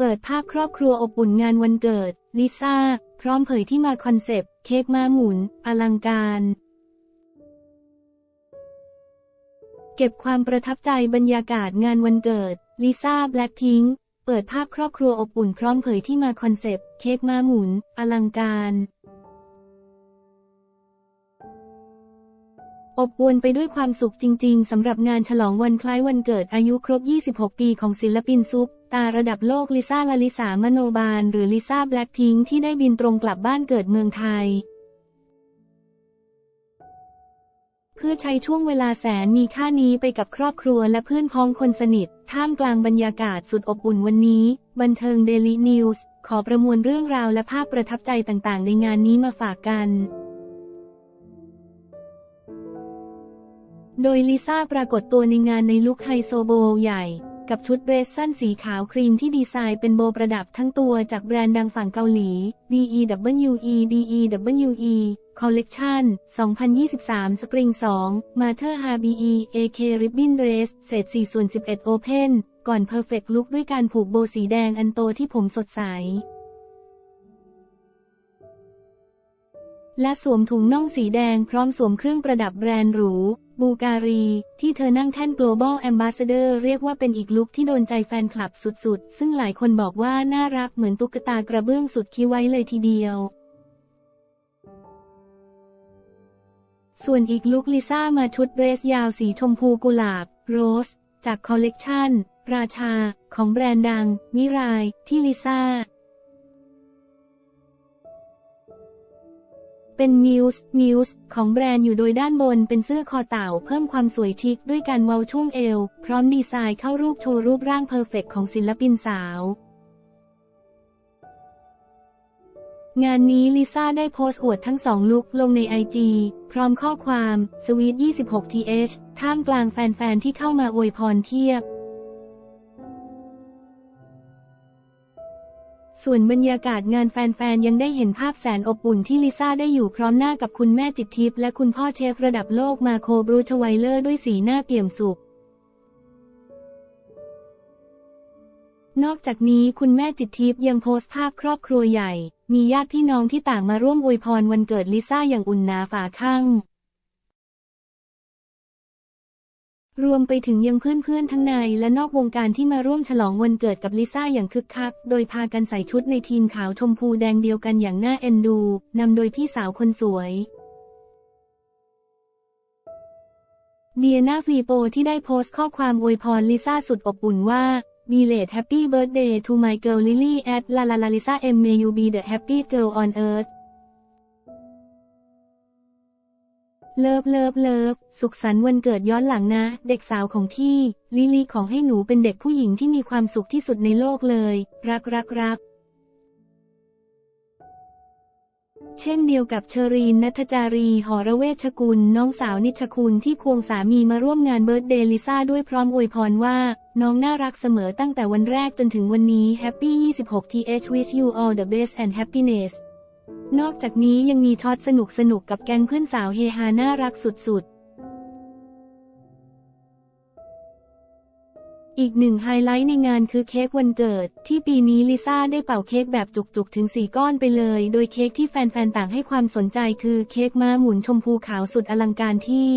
เปิดภาพครอบครัวอบอุ่นงานวันเกิด ลิซ่า พร้อมเผยที่มาคอนเซปต์ เค้กม้าหมุน อลังการ เก็บความประทับใจบรรยากาศงานวันเกิด ลิซ่าแบล็คพิงค์เปิดภาพครอบครัวอบอุ่นพร้อมเผยที่มาคอนเซปต์ เค้กม้าหมุน อลังการอบอวลไปด้วยความสุขจริง ๆ สำหรับงานฉลองวันคล้ายวันเกิดอายุครบ 26 ปีของศิลปินซุป ตาระดับโลกลิซ่าลาลิสามโนบาล หรือลิซ่าแบล็คพิงที่ได้บินตรงกลับบ้านเกิดเมืองไทย เพื่อใช้ช่วงเวลาแสนมีค่านี้ไปกับครอบครัวและเพื่อนพ้องคนสนิท ท่ามกลางบรรยากาศสุดอบอุ่นวันนี้ บันเทิงเดลินิวส์ขอประมวลเรื่องราวและภาพประทับใจต่างๆ ในงานนี้มาฝากกันโดยลิซ่าปรากฏตัวในงานในลุคไฮโซโบว์ใหญ่ กับชุดเดรสสั้นสีขาวครีมที่ดีไซน์เป็นโบประดับทั้งตัวจากแบรนด์ดังฝั่งเกาหลี DEWE DEWE Collection 2023 Spring 2 Mater HBE AK Ribbon Dress เศษ4ส่วน11 Open ก่อน Perfect Look ด้วยการผูกโบสีแดงอันโตที่ผมสดใส และสวมถุงน่องสีแดงพร้อมสวมเครื่องประดับแบรนด์หรู บูการี ที่เธอนั่งแท่น global ambassador เรียกว่าเป็นอีกลุคที่โดนใจแฟนคลับสุดๆ ซึ่งหลายคนบอกว่าน่ารักเหมือนตุ๊กตากระเบื้องสุดคิ้วไว้เลยทีเดียว ส่วนอีกลุคลิซ่ามาชุดเดรสยาวสีชมพูกุหลาบ โรส จากคอลเลกชันราชา ของแบรนด์ดังมิราย ที่ลิซ่า เป็นมิวส์มิวส์ของแบรนด์อยู่โดยด้านบนเป็นเสื้อคอเต่าเพิ่มความสวยชิคด้วยการเว้าช่วงเอว พร้อมดีไซน์เข้ารูปโชว์รูปร่างเพอร์เฟกของศิลปินสาว งานนี้ลิซ่าได้โพสต์อวดทั้งสองลุคลงในไอจีพร้อมข้อความสวีท 26th ท่ามกลางแฟนๆที่เข้ามาอวยพรเพียบ ส่วนบรรยากาศงานแฟนๆ ยังได้เห็นภาพแสนอบอุ่นที่ลิซ่าได้อยู่พร้อมหน้ากับคุณแม่จิตทิพย์และคุณพ่อเชฟระดับโลกมาโคบรูชไวเลอร์ด้วยสีหน้าเปี่ยมสุข นอกจากนี้คุณแม่จิตทิพย์ยังโพสต์ภาพครอบครัวใหญ่ มีญาติพี่น้องที่ต่างมาร่วมอวยพรวันเกิดลิซ่าอย่างอุ่นหนาฝาข้าง รวมไปถึงยังเพื่อนๆ ทั้งในและนอกวงการที่มาร่วมฉลองวันเกิดกับลิซ่าอย่างคึกคัก โดยพากันใส่ชุดในทีมขาวชมพูแดงเดียวกันอย่างน่าเอ็นดู นำโดยพี่สาวคนสวยเดียนาฟรีโปที่ได้โพสต์ข้อความอวยพรลิซ่าสุดอบอุ่นว่า Be late happy birthday to my girl Lily at la la la Lisa M may you be the happy girl on earth เลิฟเลิฟเลิฟสุขสันต์วันเกิดย้อนหลังนะ เด็กสาวของพี่ ลิลี่ของให้หนูเป็นเด็กผู้หญิงที่มีความสุขที่สุดในโลกเลย รักรักรักเช่นเดียวกับเชอรีนนัทจารี หอระเวชกุล น้องสาวนิชคุณที่ควงสามีมาร่วมงานเบิร์ดเดย์ลิซ่าด้วยพร้อมอวยพรว่า น้องน่ารักเสมอตั้งแต่วันแรกจนถึงวันนี้ Happy 26 th wish you all the best and happiness นอกจากนี้ยังมีช็อตสนุกสนุกกับแก๊งเพื่อนสาวเฮฮาน่ารักสุดๆ อีกหนึ่งไฮไลท์ในงานคือเค้กวันเกิด ที่ปีนี้ลิซ่าได้เป่าเค้กแบบจุกๆ ถึงสี่ก้อนไปเลย โดยเค้กที่แฟนๆ ต่างให้ความสนใจคือเค้กม้าหมุนชมพูขาวสุดอลังการที่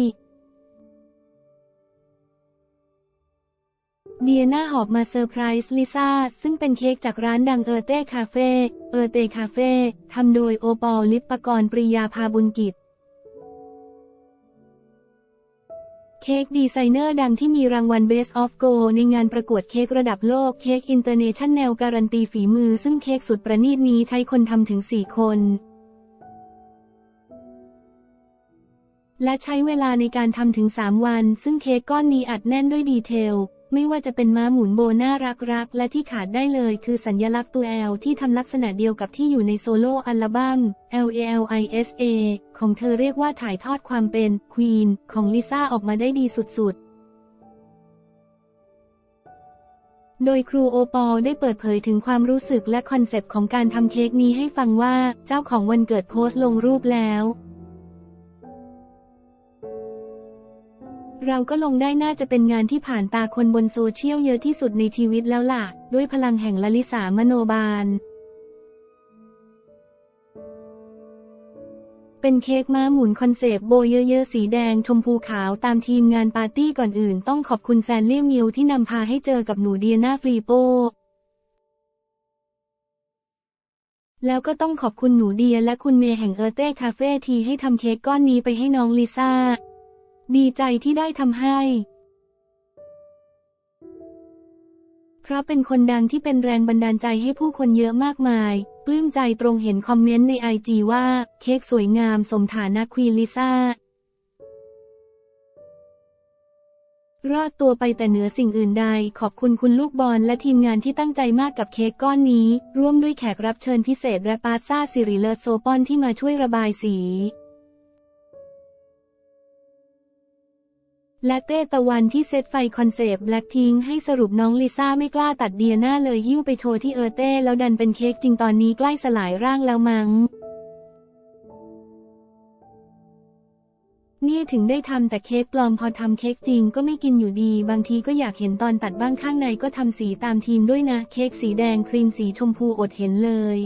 เดียน่าหอบมาเซอร์ไพรส์ลิซ่า ซึ่งเป็นเค้กจากร้านดังเออเต้คาเฟ่เออเต้คาเฟ่ทำโดยโอปอลลิปปกรณ์ปริยาพาบุญกิจ เค้กดีไซเนอร์ดังที่มีรางวัล Best of Go ในงานประกวดเค้กระดับโลกเค้กอินเตอร์เนชั่นแนลการันตีฝีมือ ซึ่งเค้กสุดประณีตนี้ใช้คนทำถึง 4 คนและใช้เวลาในการทำถึง 3 วัน ซึ่งเค้กก้อนนี้อัดแน่นด้วยดีเทล ไม่ว่าจะเป็นม้าหมุนโบน่ารักรักๆและที่ขาดได้เลยคือสัญลักษณ์ตัว L ที่ทำลักษณะเดียวกับที่อยู่ในโซโล่อัลบั้ม L A L I S A ของเธอเรียกว่าถ่ายทอดความเป็นควีนของลิซ่าออกมาได้ดีสุดๆโดยครูโอปอลได้เปิดเผยถึงความรู้สึกและคอนเซปต์ของการทำเค้กนี้ให้ฟังว่า เจ้าของวันเกิดโพสต์ลงรูปแล้ว เราก็ลงได้น่าจะเป็นงานที่ผ่านตาคนบนโซเชียลเยอะที่สุดในชีวิตแล้วล่ะ ด้วยพลังแห่งลลิสามโนบาล เป็นเค้กม้าหมุนคอนเซปต์โบเยอะๆ สีแดงชมพูขาวตามทีมงานปาร์ตี้ก่อนอื่นต้องขอบคุณแซนเลี่ยมิวที่นำพาให้เจอกับหนูเดียนาฟรีโปแล้วก็ต้องขอบคุณหนูเดียและคุณเมย์แห่งเออร์เต้คาเฟ่ทีให้ทำเค้กก้อนนี้ไปให้น้องลิซ่า ดีใจที่ได้ทำให้ เพราะเป็นคนดังที่เป็นแรงบันดาลใจให้ผู้คนเยอะมากมาย ปลื้มใจตรงเห็นคอมเมนต์ในไอจีว่า เค้กสวยงามสมฐานะควีนลิซ่ารอดตัวไปแต่เหนือสิ่งอื่นใด ขอบคุณคุณลูกบอลและทีมงานที่ตั้งใจมากกับเค้กก้อนนี้ ร่วมด้วยแขกรับเชิญพิเศษและปาซ่าสิริเลิศโซปอนที่มาช่วยระบายสี และเต้ตะวันที่เซตไฟคอนเซปต์แบล็คพิงให้สรุปน้องลิซ่าไม่กล้าตัดเดียหน้าเลยหิ้วไปโชว์ที่เออเต้แล้วดันเป็นเค้กจริงตอนนี้ใกล้สลายร่างแล้วมั้งเนี่ยถึงได้ทำแต่เค้กปลอมพอทำเค้กจริงก็ไม่กินอยู่ดี บางทีก็อยากเห็นตอนตัดบ้างข้างในก็ทำสีตามทีมด้วยนะ เค้กสีแดงครีมสีชมพูอดเห็นเลย